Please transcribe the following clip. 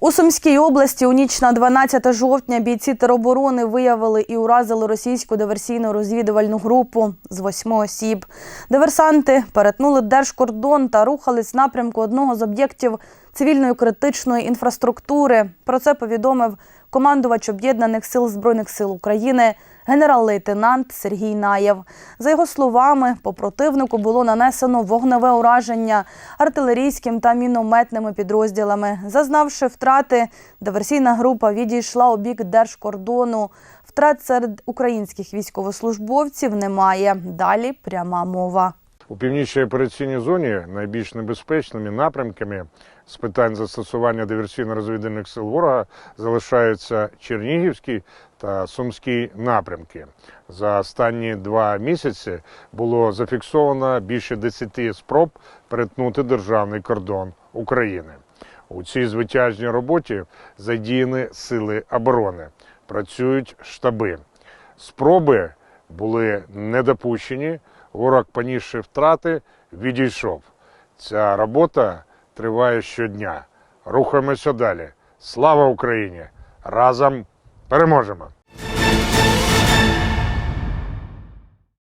У Сумській області у ніч на 12 жовтня бійці тероборони виявили і уразили російську диверсійну розвідувальну групу з восьми осіб. Диверсанти перетнули держкордон та рухались напрямку одного з об'єктів цивільної критичної інфраструктури. Про це повідомив командувач об'єднаних сил збройних сил України генерал-лейтенант Сергій Наєв. За його словами, по противнику було нанесено вогневе ураження артилерійським та мінометними підрозділами. Зазнавши втрати, диверсійна група відійшла у бік держкордону. Втрат серед українських військовослужбовців немає. Далі пряма мова. У північній операційній зоні найбільш небезпечними напрямками з питань застосування диверсійно-розвідувальних сил ворога залишаються Чернігівський та Сумський напрямки. За останні два місяці було зафіксовано більше 10 спроб перетнути державний кордон України. У цій звитяжній роботі задіяні сили оборони, працюють штаби. Спроби були недопущені. Ворог, понісши втрати, відійшов. Ця робота триває щодня. Рухаємося далі. Слава Україні! Разом переможемо!